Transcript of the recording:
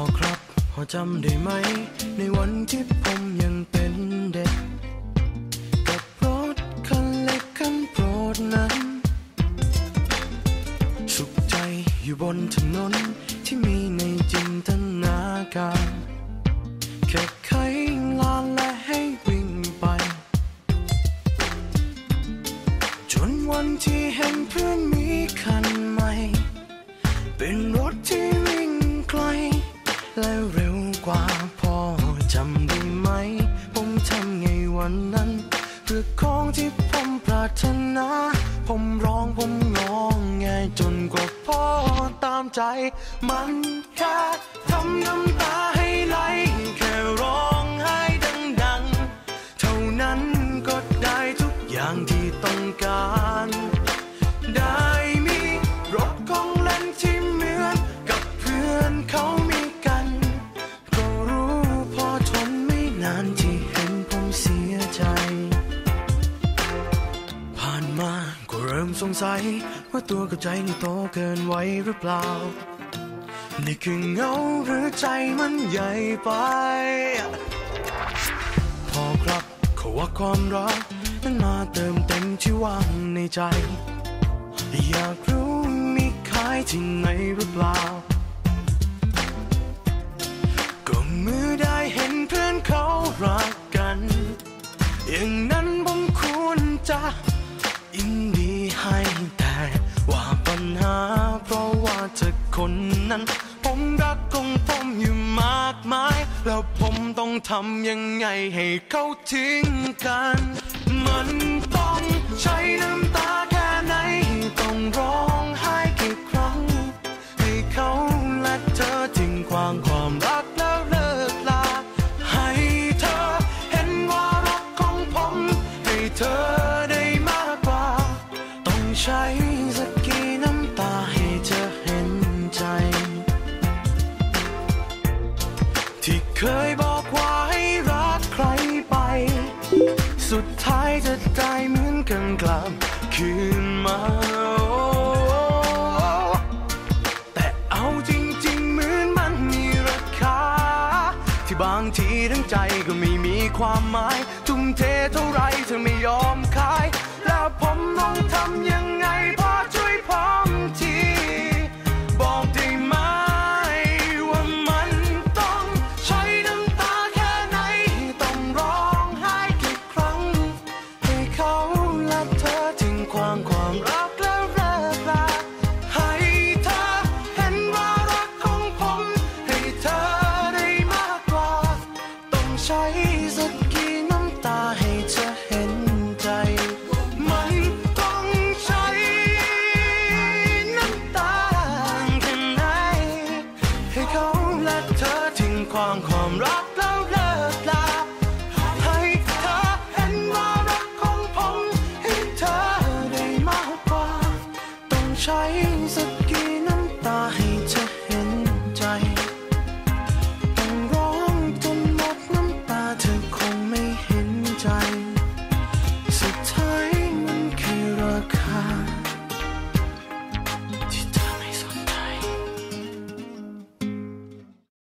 อครับพอจำได้ไหม ในวันที่ผมยังเป็นเด็กกับรถคันเล็กคันโปรดนั้น สุขใจอยู่บนถนน วันนั้นเรื่อของที่ผมปรารถนา ผมร้องผมร้องไงจนกว่าพ่อตามใจ มันแค่ทำน้ำตาให้ไหลแค่ร้องไห้ดังๆ เท่านั้นก็ได้ทุกอย่างที่ต้องการ สัย ว่าตัวกับใจนี่โตเกินไว้หรือเปล่า นี่คือเงาหรือใจมันใหญ่ไป พอครับเขาว่าความรักนั้นมาเติมเต็มที่ว่างในใจ อยากรู้มีขายที่ไหนหรือเปล่า คนนั้น ผมรักของผมอยู่มากมาย แล้วผมต้องทำยังไงให้เขาทิ้งกัน มันต้องใช้น้ำตาแค่ไหน ต้องร้องไห้กี่ครั้ง ให้เขาและเธอทิ้งความความรักแล้วเลิกลา ให้เธอเห็นว่ารักของผม ให้เธอได้มากกว่า ต้องใช้สัก เคยบอกว่าให้รักใครไป สุดท้ายจะได้เหมือนกันกลับคืนมาแต่เอาจริงๆเหมือนมันมีราคา ที่บางทีทั้งใจก็ไม่มีความหมาย ทุ่มเทเท่า ใช้สักกี่น้ำตาให้เธอเห็นใจ มันต้องใช้น้ำตาแค่ไหน ให้เขาและเธอทิ้งความความรักแล้วเลิกลาให้เธอเห็นว่ารักของผมให้เธอได้มากกว่า ต้องใช้ time.